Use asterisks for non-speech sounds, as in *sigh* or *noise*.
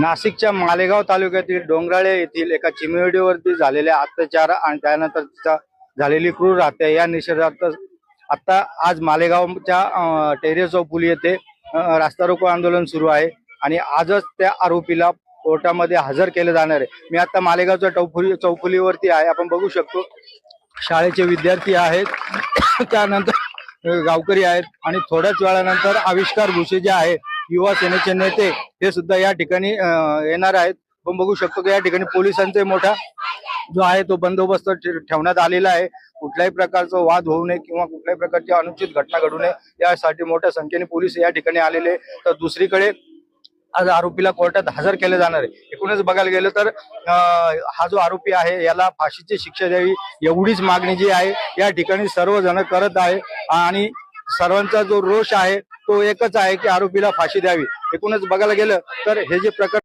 नाशिकच्या मालेगाव तालुक्यातील डोंगराळे येथील एका चिमुरडीवरती झालेल्या अत्याचार आणि त्यानंतर तिचा झालेली क्रूर हत्या या निषेधार्थ आता आज मालेगावच्या टेरेस टेरेस पुली येथे रास्ता रोको आंदोलन सुरू आहे आणि आजच त्या आरोपीला कोर्टामध्ये हजर केलं जाणार आहे. मी आता मालेगावच्या चौफुली चौफुलीवरती आहे. आपण बघू शकतो शाळेचे विद्यार्थी आहेत *coughs* त्यानंतर गावकरी आहेत आणि थोड्याच वेळानंतर आविष्कार भुसे जे आहे युवा सेनेचे नेते हे सुद्धा या ठिकाणी येणार आहेत. आपण बघू शकतो की या ठिकाणी पोलिसांचे मोठा जो आहे तो बंदोबस्त ठे- ठेवण्यात आलेला आहे. कुठल्याही प्रकारचा वाद होऊ नये किंवा कुठल्याही प्रकारची अनुचित घटना घडू नये यासाठी मोठ्या संख्येने पोलीस या ठिकाणी आलेले तर दुसरीकडे आज आरोपीला कोर्टात हजर केले जाणार आहे. एकूणच बघायला गेलं तर हा जो आरोपी आहे याला फाशीची शिक्षा द्यावी एवढीच मागणी जी आहे या ठिकाणी सर्वजण करत आहे. आणि सर्वांचा जो रोष आहे तो एकच आहे की आरोपीला फाशी द्यावी. एकूणच बघायला गेलं तर हे जे प्रकरण